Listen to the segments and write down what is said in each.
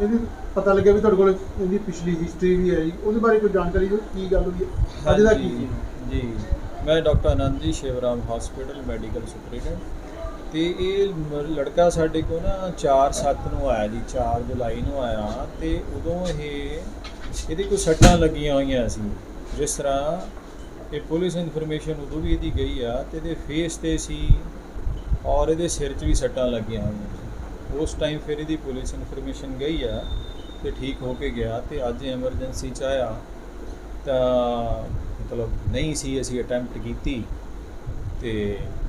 ਇਹਦੀ ਪਤਾ ਲੱਗਿਆ ਵੀ ਤੁਹਾਡੇ ਕੋਲ ਇਹਦੀ ਪਿਛਲੀ ਹਿਸਟਰੀ ਵੀ ਹੈ ਜੀ। ਉਹਦੇ ਬਾਰੇ ਕੋਈ ਜਾਣਕਾਰੀ ਦਿਓ ਕੀ ਗੱਲ ਹੋਈ ਹੈ? ਅੱਜ ਦਾ ਕੀ ਹਾਂਜੀ, ਜੀ। ਮੈਂ ਡਾਕਟਰ ਆਨੰਦ ਜੀ ਸ਼ਿਵਰਾਮ ਹਸਪੀਟਲ ਮੈਡੀਕਲ ਸੁਪਰੀਡੈਂਟ ਤੇ ਇਹ ਲੜਕਾ ਸਾਡੇ ਕੋਲ ਨਾ 4-7 ਨੂੰ ਆਇਆ ਜੀ 4 ਜੁਲਾਈ ਨੂੰ ਆਇਆ। ਤੇ ਉਦੋਂ ਇਹ ਇਹਦੇ ਕੋਈ ਸੱਟਾਂ ਲੱਗੀਆਂ ਹੋਈਆਂ ਸੀ। ਜਿਸ ਤਰ੍ਹਾਂ ਇਹ ਪੁਲਿਸ ਇਨਫੋਰਮੇਸ਼ਨ ਉਦੋਂ ਵੀ ਇਹਦੀ ਗਈ ਆ ਤੇ ਇਹਦੇ ਫੇਸ ਤੇ ਸੀ ਔਰ ਇਹਦੇ ਸਿਰ 'ਚ ਵੀ ਸੱਟਾਂ ਲੱਗੀਆਂ ਹੋਈਆਂ ਉਸ ਟਾਈਮ ਫਿਰ ਇਹਦੀ ਪੁਲਿਸ ਇਨਫੋਰਮੇਸ਼ਨ ਗਈ ਆ ਤੇ ਠੀਕ ਹੋ ਕੇ ਗਿਆ ਤੇ ਅੱਜ ਐਮਰਜੈਂਸੀ 'ਚ ਆਇਆ ਤਾਂ ਮਤਲਬ ਨਹੀਂ ਸੀ ਅਸੀਂ ਅਟੈਂਪਟ ਕੀਤੀ ਤੇ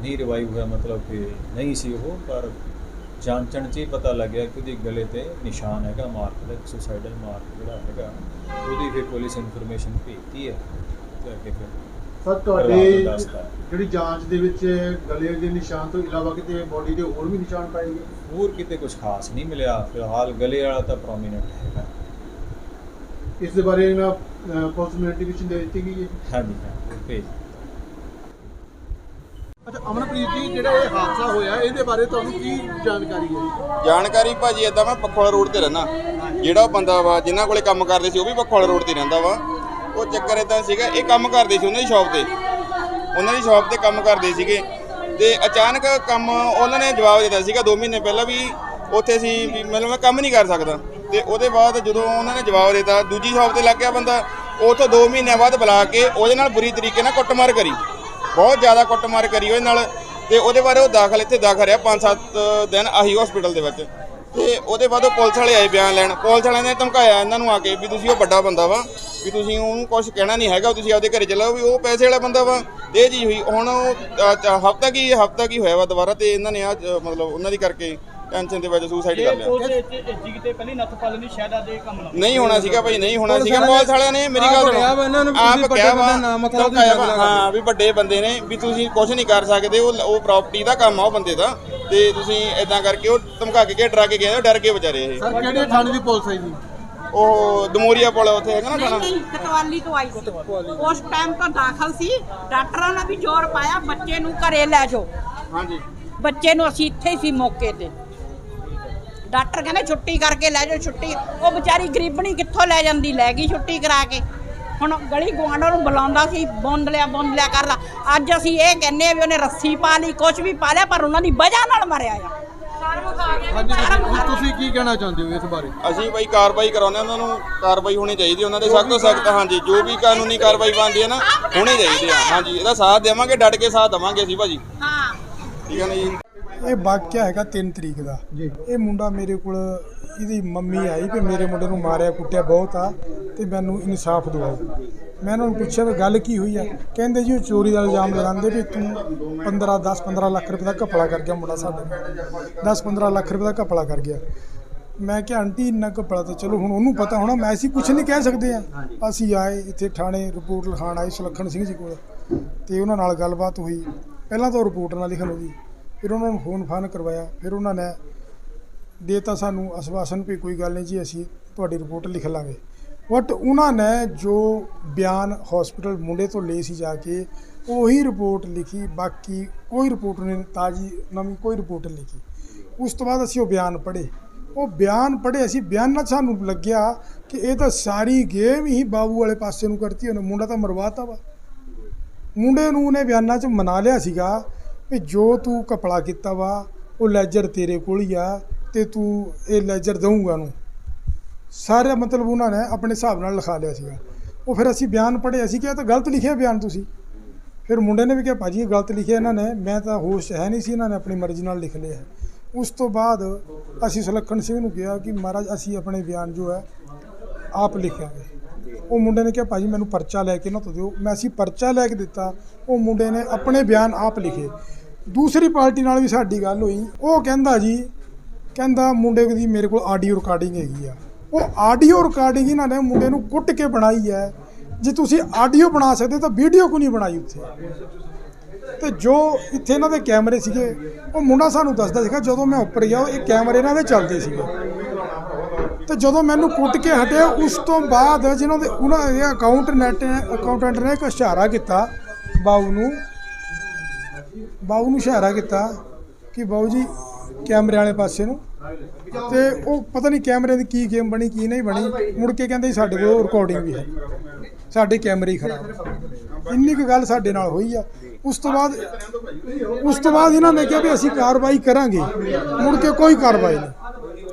ਨਹੀਂ ਰਿਵਾਈਵ ਹੋਇਆ ਮਤਲਬ ਕਿ ਨਹੀਂ ਸੀ ਉਹ ਪਰ ਜਾਂਚਣ 'ਚ ਹੀ ਪਤਾ ਲੱਗਿਆ ਕਿ ਉਹਦੇ ਗਲੇ ਤੇ ਨਿਸ਼ਾਨ ਹੈਗਾ ਮਾਰਕ ਦਾ ਸੁਸਾਈਡਲ ਮਾਰਕ ਜਿਹੜਾ ਹੈਗਾ ਉਹਦੀ ਫਿਰ ਪੁਲਿਸ ਇਨਫੋਰਮੇਸ਼ਨ ਭੇਜਤੀ ਹੈ ਤੇ ਅੱਗੇ ਫਿਰ ਸਰ ਤੁਹਾਡੇ। ਜਿਹੜੀ ਜਾਂਚ ਦੇ ਵਿੱਚ ਗਲੇ ਦੇ ਨਿਸ਼ਾਨ ਤੋਂ ਇਲਾਵਾ ਕਿਤੇ ਬੋਡੀ ਦੇ ਹੋਰ ਵੀ ਨਿਸ਼ਾਨ ਪਾਏ ਗਏ? ਹੋਰ ਕਿਤੇ ਕੁਝ ਖਾਸ ਨਹੀਂ ਮਿਲਿਆ। ਫਿਲਹਾਲ ਗਲੇ ਵਾਲਾ ਤਾਂ ਪ੍ਰੋਮੀਨੈਂਟ ਹੈਗਾ। ਇਸ ਦੇ ਬਾਰੇ ਨਾ ਪੁਲਿਸ ਨੂੰ ਨੋਟੀਫਿਕੇਸ਼ਨ ਦੇ ਦਿੱਤੀ ਗਈ ਹੈ। ਹਾਂਜੀ ਹਾਂ ਭੇਜ ਅੱਛਾ ਅਮਨਪ੍ਰੀਤ ਜੀ ਜਿਹੜਾ ਇਹ ਹਾਦਸਾ ਹੋਇਆ ਇਹਦੇ ਬਾਰੇ ਤੁਹਾਨੂੰ ਕੀ ਜਾਣਕਾਰੀ ਹੈ? ਜਾਣਕਾਰੀ ਭਾਜੀ ਏਦਾਂ ਮੈਂ ਪਖਵਾਲ ਰੋਡ ਤੇ ਰਹਿਣਾ ਜਿਹੜਾ ਉਹ ਬੰਦਾ ਵਾ ਜਿਨ੍ਹਾਂ ਕੋਲੇ ਕੰਮ ਕਰਦੇ ਸੀ ਉਹ ਵੀ ਪਖਵਾਲ ਰੋਡ ਤੇ ਰਹਿੰਦਾ ਵਾ। ਉਹ ਚੱਕਰ ਏਦਾਂ ਸੀਗਾ ਇਹ ਕੰਮ ਕਰਦੇ ਸੀ ਉਹਨਾਂ ਦੀ ਸ਼ਾਪ ਤੇ। ਉਹਨਾਂ ਦੀ ਸ਼ਾਪ ਤੇ ਕੰਮ ਕਰਦੇ ਸੀਗੇ। ਤੇ ਅਚਾਨਕ ਕੰਮ ਉਹਨਾਂ ਨੇ ਜਵਾਬ ਦਿੱਤਾ ਸੀਗਾ 2 ਮਹੀਨੇ ਪਹਿਲਾਂ ਵੀ ਉੱਥੇ ਸੀ ਵੀ ਮਤਲਬ ਮੈਂ ਕੰਮ ਨਹੀਂ ਕਰ ਸਕਦਾ। ਤੇ ਉਹਦੇ ਬਾਅਦ ਜਦੋਂ ਉਹਨਾਂ ਨੇ ਜਵਾਬ ਦਿੱਤਾ, ਦੂਜੀ ਸ਼ਾਪ ਤੇ ਲੱਗ ਗਿਆ ਬੰਦਾ, ਉਥੋਂ 2 ਮਹੀਨਿਆਂ ਬਾਅਦ ਬੁਲਾ ਕੇ ਉਹਦੇ ਨਾਲ ਬੁਰੀ ਤਰੀਕੇ ਨਾਲ ਕੁੱਟਮਾਰ ਕਰੀ। ਬਹੁਤ ਜ਼ਿਆਦਾ ਕੁੱਟਮਾਰ ਕਰੀ ਉਹਦੇ ਨਾਲ। ਤੇ ਉਹਦੇ ਬਾਰੇ ਉਹ ਦਾਖਲ ਇੱਥੇ ਦਾਖਲ ਰਿਹਾ 5-7 ਦਿਨ ਆਹੀ ਹਸਪੀਟਲ ਦੇ ਵਿੱਚ। ਤੇ ਉਹਦੇ ਬਾਅਦ ਉਹ ਪੁਲਿਸ ਵਾਲੇ ਆਏ ਬਿਆਨ ਲੈਣ। ਪੁਲਿਸ ਵਾਲਿਆਂ ਨੇ ਧਮਕਾਇਆ ਇਹਨਾਂ ਨੂੰ ਆ ਕੇ ਵੀ ਤੁਸੀਂ ਉਹ ਵੱਡਾ ਬੰਦਾ ਵਾ। ਵੀ ਤੁਸੀਂ ਉਹਨੂੰ ਕੁਝ ਕਹਿਣਾ ਨਹੀਂ ਹੈਗਾ ਤੁਸੀਂ ਆਪਦੇ ਘਰੇ ਚਲਾਓ ਵੀ ਉਹ ਪੈਸੇ ਵਾਲਾ ਬੰਦਾ ਵਾ ਇਹ ਚੀਜ਼ ਹੋਈ। ਹੁਣ ਹਫਤਾ ਕੀ ਹਫਤਾ ਕੀ ਹੋਇਆ ਵਾ ਦੁਬਾਰਾ ਤੇ ਇਹਨਾਂ ਨੇ ਆ ਮਤਲਬ ਉਹਨਾਂ ਦੀ ਕਰਕੇ ਟੈਨਸ਼ਨ ਦੇ ਵਿੱਚ ਸੁਸਾਈਡ ਕਰ ਲਿਆ। ਜੀ ਕਿਤੇ ਪਹਿਲੀ ਨੱਥ ਪਾ ਲੈਣੀ ਸ਼ਾਇਦ ਆਦੇ ਕੰਮ ਨਾ ਨਹੀਂ ਹੋਣਾ ਸੀਗਾ ਭਾਈ ਨਹੀਂ ਹੋਣਾ ਸੀਗਾ। ਪੁਲਿਸ ਵਾਲਿਆਂ ਨੇ ਮੇਰੀ ਗੱਲ ਕਿਹਾ ਵਾ ਇਹਨਾਂ ਨੂੰ ਵੀ ਆਪ ਤੁਸੀਂ ਕਿਹਾ ਵਾ। ਹਾਂ ਵੀ ਵੱਡੇ ਬੰਦੇ ਨੇ ਵੀ ਤੁਸੀਂ ਕੁਝ ਨਹੀਂ ਕਰ ਸਕਦੇ ਉਹ ਉਹ ਪ੍ਰਾਪਰਟੀ ਦਾ ਕੰਮ ਆ ਉਹ ਬੰਦੇ ਦਾ ਤੇ ਤੁਸੀਂ ਇਦਾਂ ਕਰਕੇ ਉਹ ਧਮਕਾ ਕੇ ਡਰਾ ਕੇ ਗਿਆ ਉਹ ਡਰ ਕੇ ਵਿਚਾਰੇ ਇਹ। ਸਰ ਕਿਹੜੇ ਥਾਣੇ ਦੀ ਪੁਲਿਸ ਹੈ ਜੀ ਉਹ ਦਮੋਰੀਆ ਪੁਲ ਉੱਥੇ ਹੈਗਾ ਨਾ ਨਹੀਂ ਨਹੀਂ ਕਤਵਾਲੀ ਤੋਂ ਆਈ ਸੀ। ਉਸ ਟਾਈਮ ਤੋਂ ਦਾਖਲ ਸੀ। ਡਾਕਟਰਾਂ ਨੇ ਵੀ ਜ਼ੋਰ ਪਾਇਆ ਬੱਚੇ ਨੂੰ ਘਰੇ ਲੈ ਜਾਓ। ਹਾਂਜੀ। ਬੱਚੇ ਨੂੰ ਅਸੀਂ ਇੱਥੇ ਹੀ ਸੀ ਮੌਕੇ ਤੇ। ਡਾਕਟਰ ਕਹਿੰਦੇ ਛੁੱਟੀ ਕਰਕੇ ਲੈ ਜਾਓ ਛੁੱਟੀ। ਉਹ ਵਿਚਾਰੀ ਗਰੀਬਣੀ ਕਿੱਥੋਂ ਲੈ ਜਾਂਦੀ? ਲੈ ਗਈ ਛੁੱਟੀ ਕਰਾ ਕੇ। ਹੁਣ ਗਲੀ ਗੁਆਂਢਾਂ ਨੂੰ ਬੁਲਾਉਂਦਾ ਸੀ ਬੁੰਦ ਲਿਆ ਬੁੰਦ ਲਿਆ ਕਰ ਲਾ। ਅੱਜ ਅਸੀਂ ਇਹ ਕਹਿੰਨੇ ਆ ਵੀ ਉਹਨੇ ਰੱਸੀ ਪਾ ਲਈ ਕੁਝ ਵੀ ਪਾ ਲਿਆ ਪਰ ਉਹਨਾਂ ਦੀ ਵਜ੍ਹਾ ਨਾਲ ਮਰਿਆ ਆ। ਹਾਂਜੀ ਤੁਸੀਂ- ਤੁਸੀਂ ਕੀ ਕਹਿਣਾ ਚਾਹੁੰਦੇ ਹੋ ਇਸ ਬਾਰੇ? ਅਸੀਂ ਬਈ ਕਾਰਵਾਈ ਕਰਾਉਂਦੇ ਉਹਨਾਂ ਨੂੰ ਕਾਰਵਾਈ ਹੋਣੀ ਚਾਹੀਦੀ ਉਹਨਾਂ ਦੇ ਸਖਤ ਤੋਂ ਸਖਤ ਹਾਂਜੀ ਜੋ ਵੀ ਕਾਨੂੰਨੀ ਕਾਰਵਾਈ ਬਣਦੀ ਹੈ ਨਾ ਹੋਣੀ ਚਾਹੀਦੀ ਆ ਹਾਂਜੀ ਇਹਦਾ ਸਾਥ ਦੇਵਾਂਗੇ ਡਟ ਕੇ ਸਾਥ ਦੇਵਾਂਗੇ ਅਸੀਂ ਭਾਜੀ। ਹਾਂ ਠੀਕ ਹੈ ਨਾ ਜੀ? ਇਹ ਵਾਕਿਆ ਹੈਗਾ 3 ਤਰੀਕ ਦਾ। ਜੀ। ਇਹ ਮੁੰਡਾ ਮੇਰੇ ਕੋਲ ਇਹਦੀ ਮੰਮੀ ਆਈ ਕਿ ਮੇਰੇ ਮੁੰਡੇ ਨੂੰ ਮਾਰਿਆ ਕੁੱਟਿਆ ਬਹੁਤ ਆ ਤੇ ਮੈਨੂੰ ਇਨਸਾਫ ਦਿਵਾਓ। ਮੈਂ ਉਹਨਾਂ ਨੂੰ ਪੁੱਛਿਆ ਵੀ ਗੱਲ ਕੀ ਹੋਈ ਆ? ਕਹਿੰਦੇ ਜੀ ਉਹ ਚੋਰੀ ਦਾ ਇਲਜ਼ਾਮ ਲਗਾਉਂਦੇ ਵੀ ਤੂੰ 15 10 15 ਲੱਖ ਰੁਪਏ ਦਾ ਘਪਲਾ ਕਰ ਗਿਆ ਮੁੰਡਾ ਸਾਡੇ 10 15 ਲੱਖ ਰੁਪਏ ਦਾ ਘਪਲਾ ਕਰ ਗਿਆ। ਮੈਂ ਕਿਹਾ, ਆਂਟੀ, ਇੰਨਾ ਘਪਲਾ ਤਾਂ ਚਲੋ ਹੁਣ ਉਹਨੂੰ ਪਤਾ ਹੋਣਾ, ਮੈਂ ਅਸੀਂ ਕੁਝ ਨਹੀਂ ਕਹਿ ਸਕਦੇ ਆ। ਅਸੀਂ ਆਏ ਇੱਥੇ ਥਾਣੇ, ਰਿਪੋਰਟ ਲਿਖਾਣ ਆਏ ਸੁਲੱਖਣ ਸਿੰਘ ਜੀ ਕੋਲ। ਤੇ ਉਹਨਾਂ ਨਾਲ ਗੱਲਬਾਤ ਹੋਈ। ਪਹਿਲਾਂ ਤਾਂ ਉਹ ਰਿਪੋਰਟ ਨਾਲ ਲਿਖਣ ਉਹਦੀ ਫਿਰ ਉਹਨਾਂ ਨੂੰ ਫੋਨ ਫਾਨ ਕਰਵਾਇਆ। ਫਿਰ ਉਹਨਾਂ ਨੇ ਦੇਤਾ ਸਾਨੂੰ, ਆਸ਼ਵਾਸਨ ਵੀ ਕੋਈ ਗੱਲ ਨਹੀਂ ਜੀ, ਅਸੀਂ ਤੁਹਾਡੀ ਰਿਪੋਰਟ ਲਿਖ ਲਾਂਗੇ। ਬਟ ਉਹਨਾਂ ਨੇ ਜੋ ਬਿਆਨ ਹਸਪੀਟਲ ਮੁੰਡੇ ਤੋਂ ਲਏ ਸੀ ਜਾ ਕੇ, ਉਹੀ ਰਿਪੋਰਟ ਲਿਖੀ, ਬਾਕੀ ਕੋਈ ਰਿਪੋਰਟ ਨਹੀਂ, ਤਾਜੀ, ਨਵੀਂ ਕੋਈ ਰਿਪੋਰਟ ਨਹੀਂ ਲਿਖੀ। ਉਸ ਤੋਂ ਬਾਅਦ ਅਸੀਂ ਉਹ ਬਿਆਨ ਪੜ੍ਹੇ। ਉਹ ਬਿਆਨ ਪੜ੍ਹੇ, ਅਸੀਂ ਬਿਆਨਾਂ 'ਚ ਸਾਨੂੰ ਲੱਗਿਆ ਕਿ ਇਹ ਤਾਂ ਸਾਰੀ ਗੇਮ ਹੀ ਬਾਬੂ ਵਾਲੇ ਪਾਸੇ ਨੂੰ ਕਰਤੀ, ਉਹਨੇ ਮੁੰਡਾ ਤਾਂ ਮਰਵਾਤਾ ਵਾ। ਮੁੰਡੇ ਨੂੰ ਉਹਨੇ ਬਿਆਨਾਂ 'ਚ ਮਨਾ ਲਿਆ ਸੀਗਾ ਵੀ ਜੋ ਤੂੰ ਕਪੜਾ ਕੀਤਾ ਵਾ, ਉਹ ਲੈਜਰ ਤੇਰੇ ਕੋਲ ਹੀ ਆ ਤੇ ਤੂੰ ਇਹ ਲੈਜਰ ਦਊਂਗਾ ਨੂੰ ਸਾਰਾ ਮਤਲਬ ਉਹਨਾਂ ਨੇ ਆਪਣੇ ਹਿਸਾਬ ਨਾਲ ਲਿਖਾ ਲਿਆ ਸੀਗਾ। ਉਹ ਫਿਰ ਅਸੀਂ ਬਿਆਨ ਪੜ੍ਹੇ, ਅਸੀਂ ਕਿਹਾ ਤਾਂ ਗਲਤ ਲਿਖਿਆ ਬਿਆਨ ਤੁਸੀਂ। ਫਿਰ ਮੁੰਡੇ ਨੇ ਵੀ ਕਿਹਾ, ਭਾਜੀ, ਇਹ ਗਲਤ ਲਿਖਿਆ ਇਹਨਾਂ ਨੇ। ਮੈਂ ਤਾਂ ਹੋਸ਼ ਹੈ ਨਹੀਂ ਸੀ ਇਹਨਾਂ ਨੇ ਆਪਣੀ ਮਰਜ਼ੀ ਨਾਲ ਲਿਖ ਲਿਆ ਉਸ ਤੋਂ ਬਾਅਦ ਅਸੀਂ ਸੁਲੱਖਣ ਸਿੰਘ ਨੂੰ ਕਿਹਾ ਕਿ, ਮਹਾਰਾਜ, ਅਸੀਂ ਆਪਣੇ ਬਿਆਨ ਜੋ ਹੈ, ਆਪ ਲਿਖਾਂਗੇ ਉਹ ਮੁੰਡੇ ਨੇ ਕਿਹਾ, ਭਾਜੀ, ਮੈਨੂੰ ਪਰਚਾ ਲੈ ਕੇ ਨਾ ਤੋਂ ਦਿਓ। ਮੈਂ ਅਸੀਂ ਪਰਚਾ ਲੈ ਕੇ ਦਿੱਤਾ। ਉਹ ਮੁੰਡੇ ਨੇ ਆਪਣੇ ਬਿਆਨ ਆਪ ਲਿਖੇ। ਦੂਸਰੀ ਪਾਰਟੀ ਨਾਲ ਵੀ ਸਾਡੀ ਗੱਲ ਹੋਈ। ਉਹ ਕਹਿੰਦਾ ਜੀ, ਕਹਿੰਦਾ ਮੁੰਡੇ ਦੀ ਮੇਰੇ ਕੋਲ ਆਡੀਓ ਰਿਕਾਰਡਿੰਗ ਹੈਗੀ ਆ। ਉਹ ਆਡੀਓ ਰਿਕਾਰਡਿੰਗ ਇਹਨਾਂ ਨੇ ਮੁੰਡੇ ਨੂੰ ਕੁੱਟ ਕੇ ਬਣਾਈ ਹੈ। ਜੇ ਤੁਸੀਂ ਆਡੀਓ ਬਣਾ ਸਕਦੇ ਤਾਂ ਵੀਡੀਓ ਕਿਉਂ ਨਹੀਂ ਬਣਾਈ ਉੱਥੇ? ਤੇ ਜੋ ਇੱਥੇ ਇਹਨਾਂ ਦੇ ਕੈਮਰੇ ਸੀਗੇ, ਉਹ ਮੁੰਡਾ ਸਾਨੂੰ ਦੱਸਦਾ ਸੀਗਾ, ਜਦੋਂ ਮੈਂ ਉੱਪਰ ਗਿਆ, ਇਹ ਕੈਮਰੇ ਇਹਨਾਂ ਦੇ ਚੱਲਦੇ ਸੀਗੇ। ਤੇ ਜਦੋਂ ਮੈਨੂੰ ਕੁੱਟ ਕੇ ਹਟਿਆ, ਉਸ ਤੋਂ ਬਾਅਦ ਜਿਹਨਾਂ ਦੇ ਉਹਨਾਂ ਦੇ ਅਕਾਊਂਟ ਨੈਟ ਅਕਾਊਂਟੈਂਟ ਨੇ ਇੱਕ ਇਸ਼ਾਰਾ ਕੀਤਾ ਬਾਊ ਨੂੰ। ਬਾਊ ਨੂੰ ਇਸ਼ਾਰਾ ਕੀਤਾ ਕਿ ਬਾਊ ਜੀ, ਕੈਮਰੇ ਵਾਲੇ ਪਾਸੇ ਨੂੰ। ਤੇ ਉਹ ਪਤਾ ਨਹੀਂ ਕੈਮਰੇ ਦੀ ਕੀ ਗੇਮ ਬਣੀ, ਕੀ ਨਹੀਂ ਬਣੀ। ਮੁੜ ਕੇ ਕਹਿੰਦੇ ਸਾਡੇ ਕੋਲ ਰਿਕਾਰਡਿੰਗ ਵੀ ਹੈ। ਸਾਡੇ ਕੈਮਰੇ ਹੀ ਖਰਾਬ ਇੰਨੀ ਕੁ ਗੱਲ ਸਾਡੇ ਨਾਲ ਹੋਈ ਆ। ਉਸ ਤੋਂ ਬਾਅਦ ਉਸ ਤੋਂ ਬਾਅਦ ਇਹਨਾਂ ਨੇ ਕਿਹਾ ਵੀ ਅਸੀਂ ਕਾਰਵਾਈ ਕਰਾਂਗੇ। ਮੁੜ ਕੇ ਕੋਈ ਕਾਰਵਾਈ ਨਹੀਂ।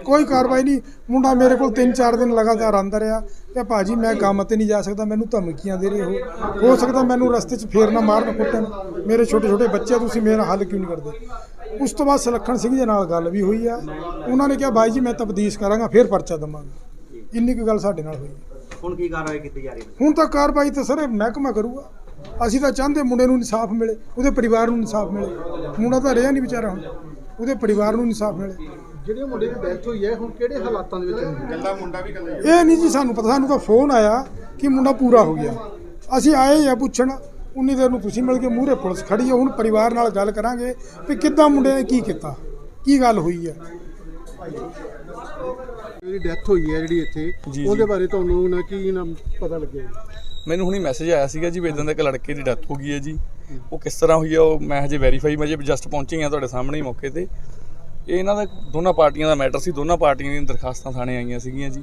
ਕੋਈ ਕਾਰਵਾਈ ਨਹੀਂ। ਮੁੰਡਾ ਮੇਰੇ ਕੋਲ 3-4 ਦਿਨ ਲਗਾਤਾਰ ਅੰਦਰ ਆ ਤੇ ਭਾਜੀ ਮੈਂ ਕੰਮ ਤੇ ਨਹੀਂ ਜਾ ਸਕਦਾ ਮੈਨੂੰ ਧਮਕੀਆਂ ਦੇ ਰਹੇ ਹੋ। ਹੋ ਸਕਦਾ ਮੈਨੂੰ ਰਸਤੇ 'ਚ ਫੇਰ ਨਾ ਮਾਰਨ ਕੁੱਟਣ। ਮੇਰੇ ਛੋਟੇ ਛੋਟੇ ਬੱਚੇ ਤੁਸੀਂ ਮੇਰਾ ਹੱਲ ਕਿਉਂ ਨਹੀਂ ਕਰਦੇ? ਉਸ ਤੋਂ ਬਾਅਦ ਸੁਲੱਖਣ ਸਿੰਘ ਦੇ ਨਾਲ ਗੱਲ ਵੀ ਹੋਈ ਆ। ਉਹਨਾਂ ਨੇ ਕਿਹਾ ਬਾਈ ਜੀ ਮੈਂ ਤਬਦੀਸ਼ ਕਰਾਂਗਾ ਫੇਰ ਪਰਚਾ ਦਵਾਂਗਾ। ਇੰਨੀ ਕੁ ਗੱਲ ਸਾਡੇ ਨਾਲ ਹੋਈ ਹੁਣ ਕੀ ਕਾਰਵਾਈ ਕੀਤੀ ਜਾ ਰਹੀ ਹੈ? ਹੁਣ ਤਾਂ ਕਾਰਵਾਈ ਤਾਂ ਸਰ ਮਹਿਕਮਾ ਕਰੂਗਾ। ਅਸੀਂ ਤਾਂ ਚਾਹੁੰਦੇ ਮੁੰਡੇ ਨੂੰ ਇਨਸਾਫ ਮਿਲੇ ਉਹਦੇ ਪਰਿਵਾਰ ਨੂੰ ਇਨਸਾਫ ਮਿਲੇ। ਮੁੰਡਾ ਤਾਂ ਰਿਹਾ ਨਹੀਂ ਵਿਚਾਰਾ ਹੁਣ। ਉਹਦੇ ਪਰਿਵਾਰ ਨੂੰ ਇਨਸਾਫ ਮਿਲੇ। ਜਿਹੜੇ ਮੁੰਡੇ ਦੀ ਡੈਥ ਹੋਈ ਹੈ ਹੁਣ ਕਿਹੜੇ ਹਾਲਾਤਾਂ ਦੇ ਵਿੱਚ ਹੈ ਕੱਲਾ ਮੁੰਡਾ ਵੀ ਕੱਲਾ ਇਹ ਨਹੀਂ ਜੀ ਸਾਨੂੰ ਪਤਾ ਸਾਨੂੰ ਤਾਂ ਫੋਨ ਆਇਆ ਕਿ ਮੁੰਡਾ ਪੂਰਾ ਹੋ ਗਿਆ। ਅਸੀਂ ਆਏ ਆ ਪੁੱਛਣ ਉਨੀ ਦੇਰ ਨੂੰ ਤੁਸੀਂ ਮਿਲ ਕੇ ਮੂਹਰੇ ਪੁਲਿਸ ਖੜੀ ਹੈ ਹੁਣ ਪਰਿਵਾਰ ਨਾਲ ਗੱਲ ਕਰਾਂਗੇ ਵੀ ਕਿੱਦਾਂ ਮੁੰਡੇ ਨੇ ਕੀ ਕੀਤਾ ਕੀ ਗੱਲ ਹੋਈ ਹੈ ਜਿਹੜੀ ਡੈਥ ਹੋਈ ਹੈ ਜਿਹੜੀ ਇੱਥੇ। ਉਹਦੇ ਬਾਰੇ ਤੁਹਾਨੂੰ ਨਾ ਕੀ ਨਾ ਪਤਾ ਲੱਗਿਆ ਮੈਨੂੰ ਹੁਣੀ ਮੈਸੇਜ ਆਇਆ ਸੀਗਾ ਜੀ ਵੀ ਇਦਾਂ ਦਾ ਇੱਕ ਲੜਕੇ ਦੀ ਡੈਥ ਹੋ ਗਈ ਹੈ ਜੀ। ਉਹ ਕਿਸ ਤਰ੍ਹਾਂ ਹੋਈ ਹੈ ਉਹ ਮੈਂ ਹਜੇ ਵੈਰੀਫਾਈ ਮੈਂ ਜੇ ਜਸਟ ਪਹੁੰਚੀ ਹਾਂ ਤੁਹਾਡੇ ਸਾਹਮਣੇ ਹੀ ਮੌਕੇ ਤੇ। ਇਹ ਇਹਨਾਂ ਦਾ ਦੋਨਾਂ ਪਾਰਟੀਆਂ ਦਾ ਮੈਟਰ ਸੀ ਦੋਨਾਂ ਪਾਰਟੀਆਂ ਦੀਆਂ ਦਰਖਾਸਤਾਂ ਥਾਣੇ ਆਈਆਂ ਸੀਗੀਆਂ ਜੀ।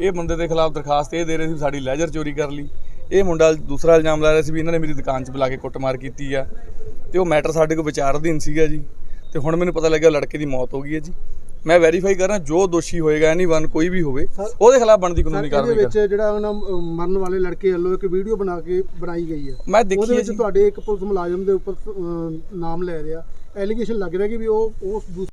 ਇਹ ਬੰਦੇ ਦੇ ਖਿਲਾਫ ਦਰਖਾਸਤ ਇਹ ਦੇ ਰਹੇ ਸੀ ਸਾਡੀ ਲੈਜਰ ਚੋਰੀ ਕਰ ਲਈ। ਇਹ ਮੁੰਡਾ ਦੂਸਰਾ ਇਲਜ਼ਾਮ ਲਾ ਰਿਹਾ ਸੀ ਵੀ ਇਹਨਾਂ ਨੇ ਮੇਰੀ ਦੁਕਾਨ 'ਚ ਬੁਲਾ ਕੇ ਕੁੱਟਮਾਰ ਕੀਤੀ ਆ। ਤੇ ਉਹ ਮੈਟਰ ਸਾਡੇ ਕੋਲ ਵਿਚਾਰ ਅਧੀਨ ਸੀਗਾ ਜੀ। ਤੇ ਹੁਣ ਮੈਨੂੰ ਪਤਾ ਲੱਗਿਆ ਲੜਕੇ ਦੀ ਮੌਤ ਹੋ ਗਈ ਹੈ ਜੀ। ਮੈਂ ਵੈਰੀਫਾਈ ਕਰ ਰਿਹਾ ਜੋ ਦੋਸ਼ੀ ਹੋਏਗਾ ਐਨੀ ਵਨ ਕੋਈ ਵੀ ਹੋਵੇ ਉਹਦੇ ਖਿਲਾਫ ਬਣਦੀ ਕਾਨੂੰਨੀ ਕਾਰਵਾਈ ਵਿੱਚ ਜਿਹੜਾ ਉਹਨਾਂ ਮਰਨ ਵਾਲੇ ਲੜਕੇ ਵੱਲੋਂ ਇੱਕ ਵੀਡੀਓ ਬਣਾ ਕੇ ਬਣਾਈ ਗਈ ਹੈ। ਮੈਂ ਦੇਖੀ ਉਹਦੇ ਵਿੱਚ ਤੁਹਾਡੇ ਇੱਕ ਪੁਲਿਸ ਮੁਲਾਜ਼ਮ ਦੇ ਉੱਪਰ ਨਾਮ ਲੈ ਰਿਹਾ। ਐਲੀਗੇਸ਼ਨ ਲੱਗ ਰਿਹਾ ਕਿ ਵੀ ਉਹ ਉਸ